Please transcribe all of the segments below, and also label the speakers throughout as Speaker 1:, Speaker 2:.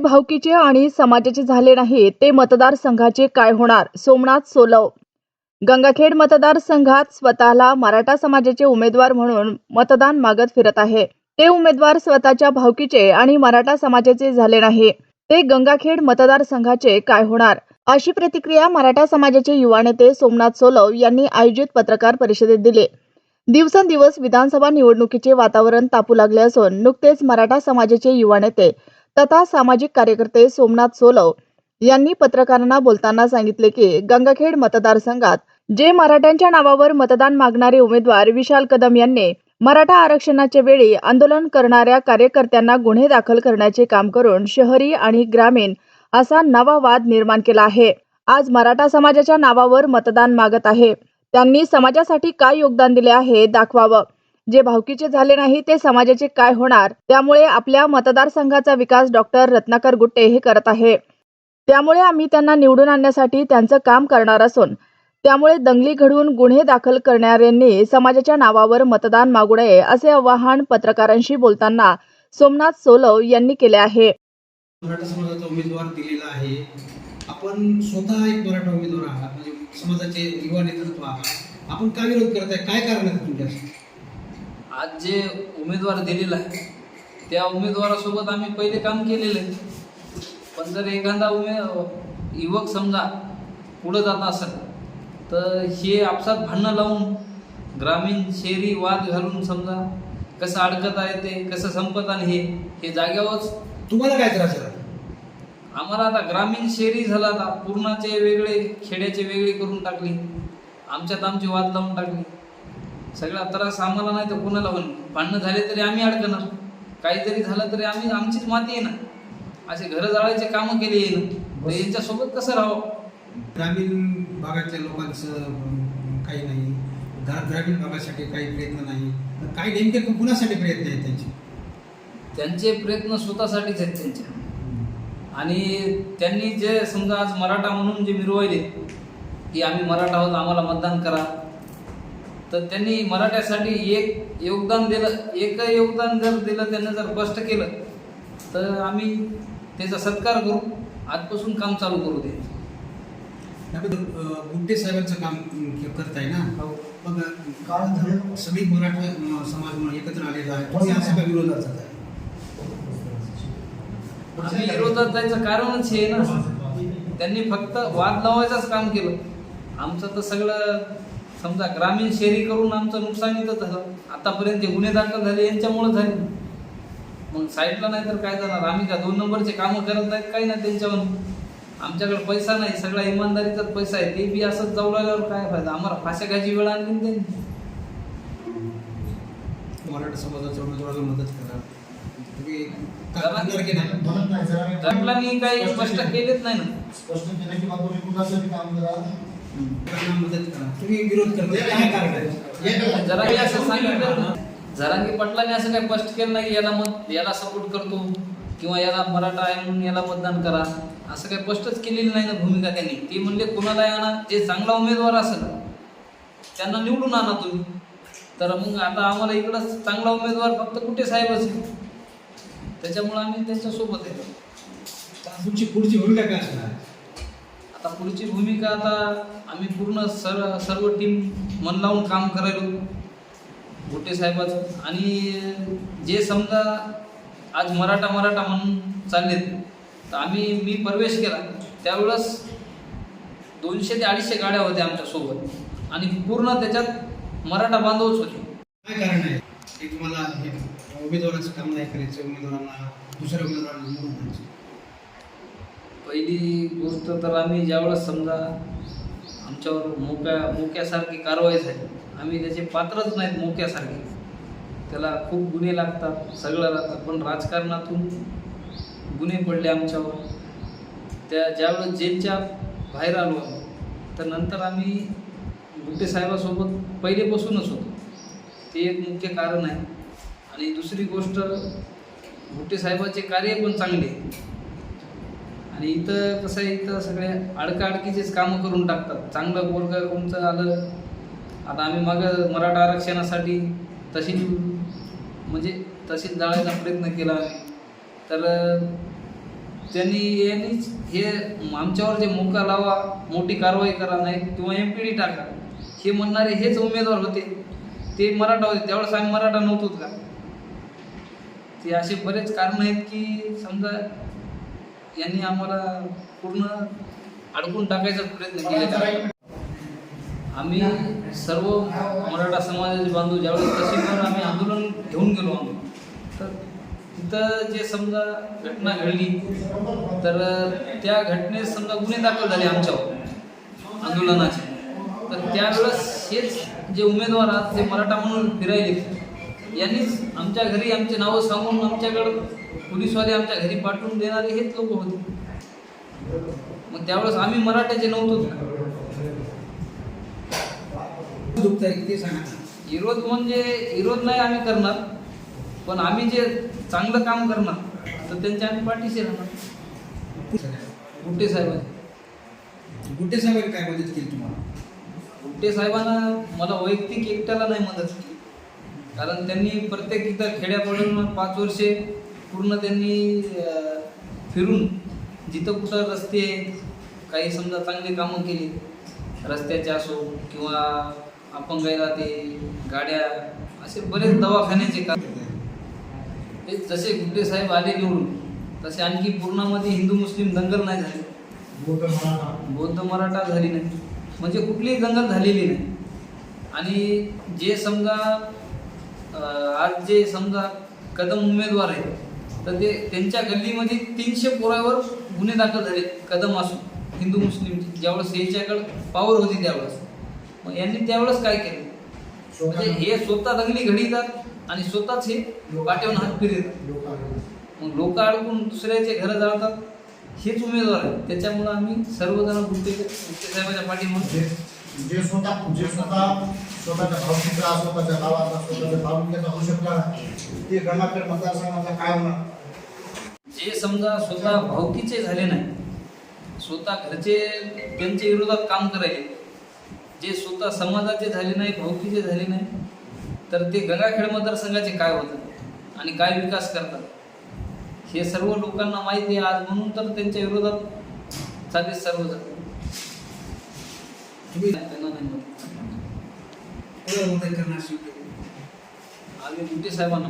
Speaker 1: भावकीचे आणि समाजाचे झाले नाही ते मतदारसंघाचे काय होणार? सोमनाथ सोलव. गंगाखेड मतदारसंघात स्वतःला मराठा समाजाचे उमेदवार म्हणून मतदान मागत फिरत आहे. ते उमेदवार स्वतःच्या भावकीचे आणि मराठा समाजाचे झाले नाही. ते गंगाखेड मतदारसंघाचे काय होणार? अशी प्रतिक्रिया मराठा समाजाचे युवा नेते सोमनाथ सोलव यांनी आयोजित पत्रकार परिषदेत दिली. दिवसेंदिवस विधानसभा निवडणुकीचे वातावरण तापू लागले असून नुकतेच मराठा समाजाचे युवा नेते तथा सामाजिक कार्यकर्ते सोमनाथ सोलव यांनी पत्रकारांना बोलताना सांगितले की गंगाखेड मतदारसंघात जे मराठ्यांच्या नावावर मतदान मागणारे उमेदवार विशाल कदम यांनी मराठा आरक्षणाच्या वेळी आंदोलन करणाऱ्या कार्यकर्त्यांना गुन्हे दाखल करण्याचे काम करून शहरी आणि ग्रामीण असा नवा वाद निर्माण केला आहे. आज मराठा समाजाच्या नावावर मतदान मागत आहे. त्यांनी समाजासाठी काय योगदान दिले आहे दाखवावं. जे भावकीचे झाले नाही ते समाजाचे काय होणार? त्यामुळे आपल्या मतदारसंघाचा विकास डॉक्टर रत्नाकर गुट्टे हे करत आहे. त्यामुळे आम्ही त्यांना निवडून आणण्यासाठी त्यांचं काम करणार असून त्यामुळे दंगली घडवून गुन्हे दाखल करणाऱ्यांनी समाजाच्या नावावर मतदान मागू नये असे आवाहन पत्रकारांशी बोलताना सोमनाथ सोलव यांनी केले आहे.
Speaker 2: मराठा समाजाचा उमेदवार दिलेला आहे. आपण स्वतः एक मराठा उमेदवार आहात म्हणजे समाजाचे युवा नेतृत्व आहात. आपण का विरोध करताय? काय कारण आहे तुमच्या
Speaker 3: आज जे उमेदवार दिलेला आहे त्या उमेदवारासोबत आम्ही पहिले काम केलेलं आहे. पण जर एखादा उमे युवक समजा पुढं जात असेल तर हे आपसात भांडणं लावून ग्रामीण शहरी वाद घालून समजा कसं अडकत आहे ते कसं संपत आणि हे हे जाग्यावरच
Speaker 2: तुम्हाला काय त्रास आहे
Speaker 3: आम्हाला आता ग्रामीण शहरी झाला आता. पूर्णाचे वेगळे खेड्याचे वेगळे करून टाकली. आमच्यात आमचे वाद लावून टाकले. सगळा त्रास आम्हाला नाही तर कोणाला होईल? भांडणं झाले तरी आम्ही अडकणार. काही जरी झालं तरी आम्ही आमचीच माती आहे ना. असे घरं जाळायचे कामं केले येईन तर यांच्यासोबत कसं राहावं?
Speaker 2: ग्रामीण भागातल्या लोकांचं काही नाही. ग्रा- ग्रामीण भागासाठी काही प्रयत्न नाही. काही नेमके कुणासाठी प्रयत्न आहेत त्यांचे?
Speaker 3: त्यांचे प्रयत्न स्वतःसाठीच आहेत त्यांचे. आणि त्यांनी जे समजा आज मराठा म्हणून जे मिरवायले की आम्ही मराठा आहोत आम्हाला मतदान करा. तर त्यांनी मराठ्यासाठी एक योगदान दिलं एक योगदान जर दिलं त्यांनी जर स्पष्ट केलं तर आम्ही त्याचा सत्कार करू. आजपासून काम चालू करू
Speaker 2: अं, गुड्डे साहेबांचं काम करताय ना?
Speaker 3: हो.
Speaker 2: मग अं, सगळी मराठा समाज म्हणून एकत्र आलेला आहे. तुम्ही असं का विरोधात जाताय
Speaker 3: आम्ही विरोधात जायचं कारणच हे ना. त्यांनी फक्त वाद लावायचंच काम केलं. आमचं तर सगळं समजा ग्रामीण शहरी करून आमचं नुकसान इथं झालं. आतापर्यंत जे गुन्हे दाखल झाले यांच्यामुळे झाले. मग साईडला नाही तर काय जाणार? आम्ही का दोन नंबरचे कामं करत नाहीत काही नाही त्यांच्यावर. आमच्याकडे पैसा नाही सगळा इमानदारीचाच पैसा आहे. ते बी असंच जाऊ लागल्यावर काय फायदा? आम्हाला घ्यायची वेळ आणली ना त्यांनी.
Speaker 2: मराठा समाजाच्या उमेदवाराला मदत करा. तुम्ही का
Speaker 3: जरा-
Speaker 2: करणार की नाही?
Speaker 4: म्हणत नाही जरा मी-
Speaker 3: जंगलांनी काही स्पष्ट केलेच नाही ना.
Speaker 4: स्पष्ट केलं की बाबा कुणासाठी काम करा.
Speaker 2: मदत करा तुम्ही विरोध करता काय कारण
Speaker 3: असं सांगितलं ना. जरांगी पटलाने असं काही स्पष्ट केलं नाही याला मत याला सपोर्ट करतो किंवा याला मराठा आहे म्हणून याला मतदान करा. असं काही स्पष्टच केलेली नाही ना भूमिका त्यांनी. ते म्हणले कोणाला आणा जे चांगला उमेदवार असेल त्यांना निवडून आणा तुम्ही. तर मग आता आम्हाला इकडं चांगला उमेदवार फक्त कुठे साहेबच असेल त्याच्यामुळे आम्ही त्यांच्यासोबत आहे.
Speaker 2: तुमची पुढची भूमिका काय असणार?
Speaker 3: आता पुढची भूमिका आता आम्ही पूर्ण सर सर्व टीम मन लावून काम करायलो. गोटे साहेबाचं. आणि जे समजा आज मराठा मराठा म्हणून चाललेत तर आम्ही मी प्रवेश केला. त्यावेळेस दोनशे ते अडीचशे गाड्या होत्या आमच्यासोबत आणि पूर्ण त्याच्यात मराठा बांधवच होते.
Speaker 2: काय कारण आहे? की तुम्हाला हे उमेदवाराचं काम नाही करायचं उमेदवारांना दुसऱ्या उमेदवारांना निवडून
Speaker 3: पहिली गोष्ट तर आम्ही ज्यावेळेस समजा आमच्यावर मोक्या मोक्यासारखी कारवाई झाली आम्ही त्याचे पात्रच नाहीत मोक्यासारखे. त्याला खूप गुन्हे लागतात सगळं लागतात पण राजकारणातून गुन्हे पडले आमच्यावर. त्या ज्यावेळेस जेलच्या बाहेर आलो आम्ही, तर नंतर आम्ही गुट्टे साहेबासोबत पहिलेपासूनच होतो. ते एक मुख्य कारण आहे. आणि दुसरी गोष्ट गुट्टे साहेबाचे कार्य पण चांगले आणि इथं कसं आहे इथं सगळे अडकाअडकीचेच कामं करून टाकतात. चांगलं पोरगं कोणतं आलं आता आम्ही मागं मराठा आरक्षणासाठी तशी म्हणजे तशीच जाळायचा प्रयत्न केला आम्ही. तर त्यांनी यांनीच हे आमच्यावर जे मुका लावा मोठी कारवाई करा नाही किंवा एम पी डी टाका. हे म्हणणारे हेच उमेदवार होते. ते मराठा होते. त्यावेळेस आम्ही मराठा नव्हतोच का? ते असे बरेच कारण आहेत की समजा यांनी आम्हाला पूर्ण अडकून टाकायचा प्रयत्न केला. आम्ही सर्व मराठा समाजाचे बांधव ज्यावेळेस तहसीलवर आम्ही आंदोलन घेऊन गेलो आम्ही. तर तिथं जे समजा घटना घडली तर त्या घटनेत समजा गुन्हे दाखल झाले आमच्यावर आंदोलनाचे. तर त्यावेळेस हेच जे उमेदवार आहेत ते मराठा म्हणून फिरायले यांनीच आमच्या घरी आमचे नावं सांगून आमच्याकडं पोलीसवाले आमच्या घरी पाठवून देणारे हेच लोक होते. मग त्यावेळेस आम्ही मराठ्याचे नव्हतो.
Speaker 2: ते सांगा.
Speaker 3: विरोध म्हणजे विरोध नाही आम्ही करणार पण आम्ही जे चांगलं काम करणार तर त्यांच्या आम्ही पाठीशी राहणार. गुट्टे साहेब
Speaker 2: गुड्डे साहेबांनी काय मदत केली तुम्हाला?
Speaker 3: गुट्टे साहेबांना मला वैयक्तिक एकट्याला नाही मदत केली. कारण त्यांनी प्रत्येक इथं खेड्यापाडून पाच वर्षे पूर्ण त्यांनी फिरून जिथं कुठं रस्ते काही समजा चांगली कामं केली रस्त्याचे असो किंवा अपंगायला ते गाड्या असे बरेच दवाखान्याचे काम. हे जसे गुड्डे साहेब आले निवडून तसे आणखी पूर्णामध्ये हिंदू मुस्लिम दंगल नाही झाली.
Speaker 4: बौद्ध मराठा.
Speaker 3: बौद्ध मराठा झाली नाही. म्हणजे कुठलीही दंगल झालेली नाही. आणि जे समजा आज जे समजा कदम उमेदवार आहेत तर ते त्यांच्या गल्लीमध्ये तीनशे पोरावर गुन्हे दाखल झाले कदम असून हिंदू मुस्लिमचे ज्यावेळेस यांच्याकडे पावर होती त्यावेळेस. मग यांनी त्यावेळेस काय केलं? म्हणजे हे स्वतः दंगली घडीतात आणि स्वतःच हे पाठवून हात फिरतात
Speaker 4: लोक
Speaker 3: मग लोक अडकून दुसऱ्याचे घरं जाळतात हेच उमेदवार आहेत. त्याच्यामुळं आम्ही सर्वजण गुप्ते गुप्ते साहेबाच्या पाठीमध्ये
Speaker 4: जे स्वतः जे स्वतः स्वतःच्या भावकीचा स्वतःच्या गावाचा स्वतःच्या तालुक्याचा होऊ शकला ते गणाखेड मतदारसंघाचा काय होणार?
Speaker 3: जे समजा स्वतः भावकीचे झाले नाही स्वतः घरचे त्यांच्या विरोधात काम करायचे जे स्वतः समाजाचे झाले नाही भावकीचे झाले नाही तर ते गंगाखेड मतदारसंघाचे काय होतं आणि काय विकास करतात? हे सर्व लोकांना माहिती आहे आज म्हणून तर त्यांच्या विरोधात चालले सर्वजण
Speaker 2: तुम्ही
Speaker 3: त्यांना नाही
Speaker 2: मदत करणार शिवते
Speaker 3: आम्ही साहेबांना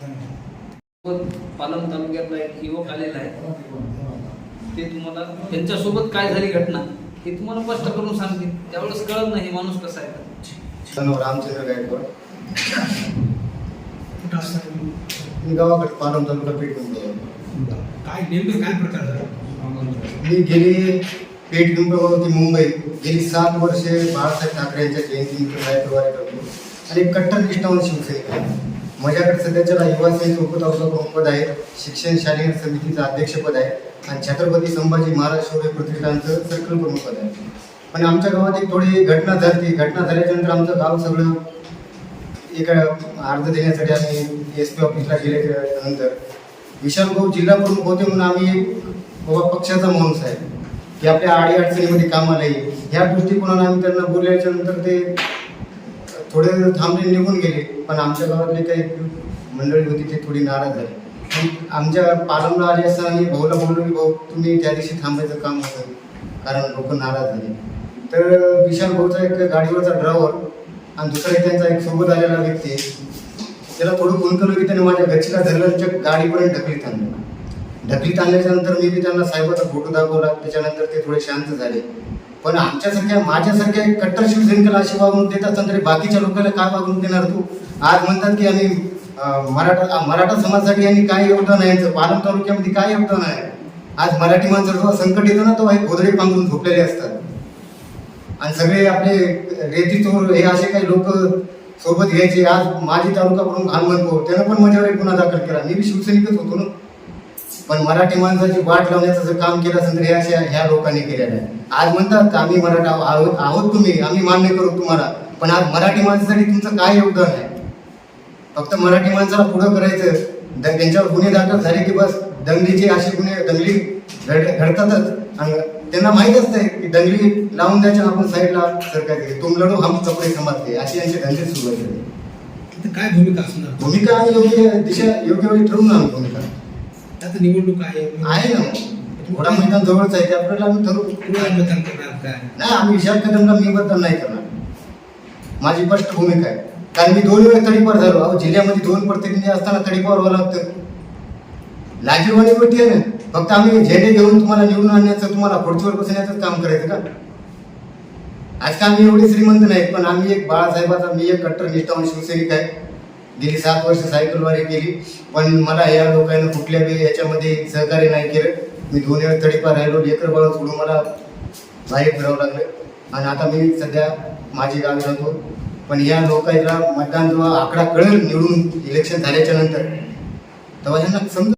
Speaker 2: धन्यवाद
Speaker 3: पालम तालुक्यातला एक युवक आलेला आहे. ते तुम्हाला त्यांच्यासोबत काय झाली घटना हे तुम्हाला स्पष्ट करून सांगतील. त्यावेळेस कळत नाही माणूस कसा आहे.
Speaker 5: रामचंद्र गायकवाड. गावाकडे पालम तालुका मुंबई
Speaker 2: काय नेमकं काय प्रकार झाला?
Speaker 5: मी गेली पेठ होती मुंबई गेली सात वर्षे बाळासाहेब ठाकरे यांच्या जयंतीनिमित्त साहेबवारी करतो आणि एक कट्टर कृष्णावर शिवसैनिक आहे. माझ्याकडे सध्याच्या युवासेन सैनिक उपतालुका आहे शिक्षण शालेय समितीचं अध्यक्षपद आहे आणि छत्रपती संभाजी महाराज शौर्य प्रतिष्ठानचं सर्कल प्रमुख पद आहे. पण आमच्या गावात एक थोडी घटना झाली घटना झाल्याच्यानंतर आमचं गाव सगळं एका अर्ज देण्यासाठी आम्ही एस पी ऑफिसला गेल्याच्यानंतर विशाल भाऊ जिल्हा प्रमुख होते म्हणून आम्ही बाबा पक्षाचा माणूस आहे. की आपल्या आडी अडचणीमध्ये कामाला येईल ह्या दृष्टिकोनाने आम्ही त्यांना बोलल्याच्या नंतर ते थोडे थांबले निघून गेले. पण आमच्या गावातले काही मंडळी होती ते थोडी नाराज झाली. आमच्या पालमला आले असताना मी भाऊला बोललो की भाऊ तुम्ही त्या दिवशी थांबायचं काम होतं कारण लोक नाराज झाले. तर विशाल भाऊचा एक गाडीवरचा ड्रायव्हर आणि दुसरा त्यांचा एक सोबत आलेला व्यक्ती त्याला थोडं फोन केलं की त्याने माझ्या गच्चीला धरलं त्याच्या गाडीपर्यंत ढकलीत आणलं ढकलीत आणल्याच्या नंतर मी बी त्यांना साहेबाचा फोटो दाखवला त्याच्यानंतर ते थोडे शांत झाले. पण आमच्यासारख्या माझ्यासारख्या कट्टर शिवसैनिकाला अशी वागणूक देत असताना तरी बाकीच्या लोकांना काय वागणूक देणार तू? आज म्हणतात की आम्ही मराठा मराठा समाजासाठी यांनी काय योगदान आहे? यांचं पालम तालुक्यामध्ये काय योगदान आहे? आज मराठी माणसं जेव्हा संकट येतं ना तेव्हा हे गोदडे पांघरून झोपलेले असतात. आणि सगळे आपले रेती चोर हे असे काही लोक सोबत घ्यायचे. आज माझी तालुका म्हणून हनुमान म्हणतो त्यानं पण माझ्यावर एक गुन्हा दाखल केला. मी बी शिवसैनिकच होतो ना. पण मराठी माणसाची वाट लावण्याचं जर काम केलं असेल तर हे अशा ह्या लोकांनी केलेलं आहे. आज म्हणतात आम्ही मराठा आहोत आहोत तुम्ही आम्ही मान्य करू तुम्हाला. पण आज मराठी माणसासाठी तुमचं काय योगदान आहे? फक्त मराठी माणसाला पुढं करायचं त्यांच्यावर गुन्हे दाखल झाले की बस दंगलीचे असे गुन्हे दंगली घड घडतातच. आणि त्यांना माहीत असतंय की दंगली लावून द्यायच्या आपण साईडला सरकार तुम लढो हम कपडे समजते अशी यांचे धंदे सुरू आहेत
Speaker 2: काय भूमिका असणार?
Speaker 5: भूमिका आम्ही योग्य दिशा योग्य वेळी ठरवून आम्ही भूमिका.
Speaker 2: जास्त निवडणूक आहे.
Speaker 5: आहे ना. घोडा मैदान जवळच आहे. त्याप्रमाणे आम्ही ठरवू.
Speaker 2: कुणाला मतदान करणार काय
Speaker 5: नाही आम्ही विशाल कदमला मी बद्दल नाही करणार. माझी स्पष्ट भूमिका आहे. कारण मी दोन वेळा तडीपार झालो. अहो जिल्ह्यामध्ये दोन प्रतिनिधी असताना तडीपार व्हावं लागतं. लाजीवानी गोष्टी आहे ना. फक्त आम्ही झेंडे घेऊन तुम्हाला निवडून आणण्याचं तुम्हाला खुर्चीवर बसण्याचं काम करायचं का? आज का आम्ही एवढे श्रीमंत नाहीत पण आम्ही एक बाळासाहेबाचा मी एक कट्टर निष्ठावान शिवसैनिक आहे. गेली सात वर्ष सायकलवारी केली पण मला या लोकांना कुठल्या बी याच्यामध्ये सहकार्य नाही केलं. मी दोन वेळा तडीपार राहिलो लेकर बाळा सोडून मला बाहेर फिरावं लागलं. आणि आता मी सध्या माझी गावी राहतो. पण या लोकांना मतदान जेव्हा आकडा कळेल निवडून इलेक्शन झाल्याच्यानंतर तेव्हा ह्यांना समजा